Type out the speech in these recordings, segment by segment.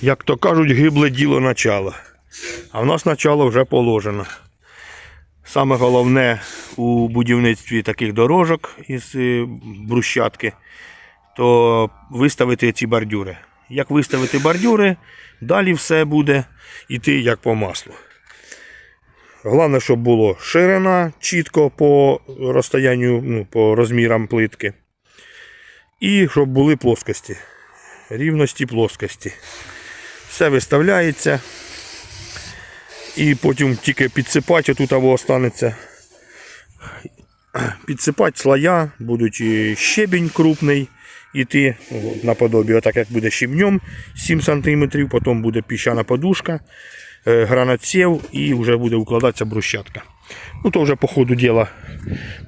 Як то кажуть, гибле діло начало. А в нас начало вже положено. Саме головне у будівництві таких дорожок із е, брусчатки, то виставити ці бордюри. Як виставити бордюри, далі все буде йти як по маслу. Головне, щоб було ширина чітко по розстоянню, ну, по розмірам плитки. І щоб були плоскості. Рівності плоскості. Все виставляється. І потім тільки підсипати, тут або останеться. Підсипати слоя, будуть щебінь крупний іти, ну, наподобі, отак як буде щебнем 7 см, потім буде піщана подушка, е, гранатсів і вже буде укладатися брусчатка. Ну то вже по ходу діла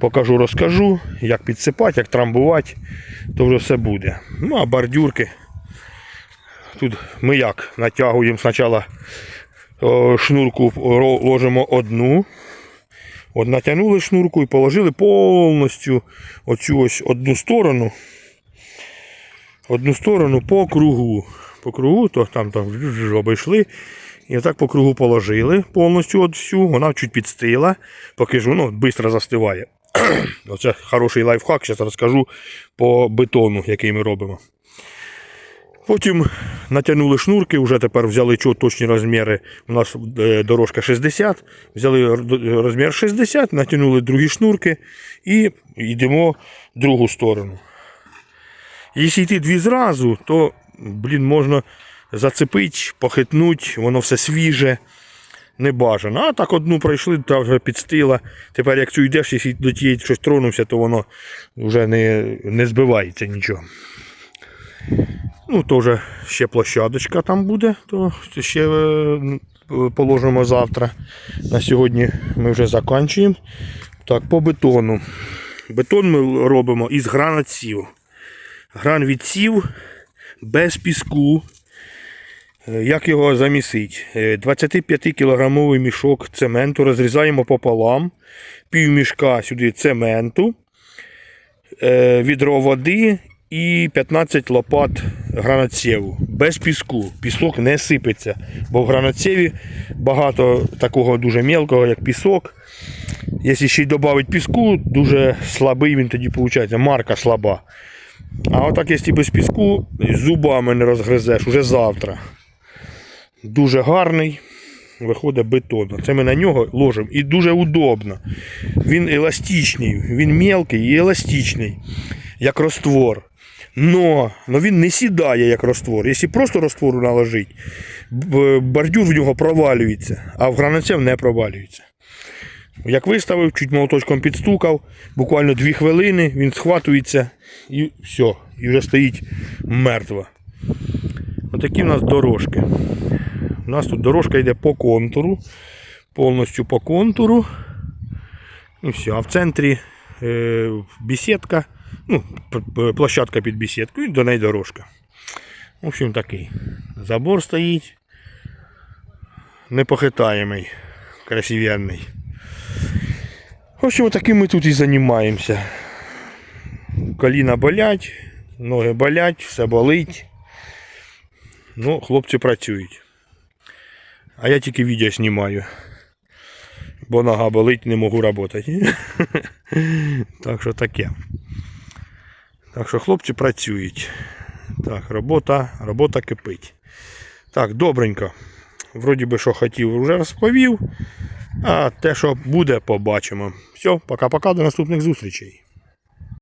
покажу, розкажу, як підсипати, як трамбувати, то вже все буде. Ну а бордюрки. Тут ми як натягуємо спочатку шнурку ложимо одну. От натягнули шнурку і положили повністю оцю ось одну сторону. Одну сторону по кругу. По кругу, то там, там обійшли. І отак по кругу положили повністю от всю. Вона чуть підстила, поки ж воно швидко застиває. Оце хороший лайфхак, зараз розкажу по бетону, який ми робимо. Потім натягнули шнурки, вже тепер взяли точні розміри. У нас е, дорожка 60, взяли розмір 60, натягнули другі шнурки і йдемо в другу сторону. Якщо йти дві зразу, то блін, можна зацепити, похитнути, воно все свіже, не бажано. А так одну пройшли, та вже підстила. Тепер як цю йдеш, якщо до тієї щось тронувся, то воно вже не, не збивається нічого. Ну, вже ще площадочка там буде, то ще е, положимо завтра. На сьогодні ми вже закінчуємо. Так, по бетону. Бетон ми робимо із гранатсів. Гран відсів без піску. Е, Як його замісити? 25-кілограмовий мішок цементу розрізаємо пополам, пів мішка сюди цементу, е, відро води і 15 лопат гранатсєву. Без піску. Пісок не сипеться, бо в гранатсєві багато такого дуже мелкого, як пісок. Якщо ще й додати піску, дуже слабий він тоді виходить, марка слаба. А отак, якщо без піску, зубами не розгризеш уже завтра. Дуже гарний. Виходить бетон. Це ми на нього ложимо. І дуже удобно. Він еластичний, він мелкий і еластичний, як роствор. Но, но він не сідає як роствор. Якщо просто роствору наложить, б- бордюр в нього провалюється, а в гранатцев не провалюється. Як виставив, чуть молоточком підстукав, буквально 2 хвилини, він схватується і все, і вже стоїть мертво. Отакі в нас дорожки. У нас тут дорожка йде по контуру, повністю по контуру. І все. А в центрі е, бесідка, ну, площадка під бесідкою, і до неї дорожка. В общем, такий. Забор стоїть. Непохитаємий, красивенний. В общем, таким ми тут і займаємося. Коліна болять, ноги болять, все болить. Ну, хлопці працюють. А я тільки відео знімаю. Бо нога болить, не можу працювати. так що таке. Так що хлопці працюють. Так, робота, робота кипить. Так, добренько. Вроді би, що хотів, вже розповів. А те, що буде, побачимо. Все, пока-пока, до наступних зустрічей.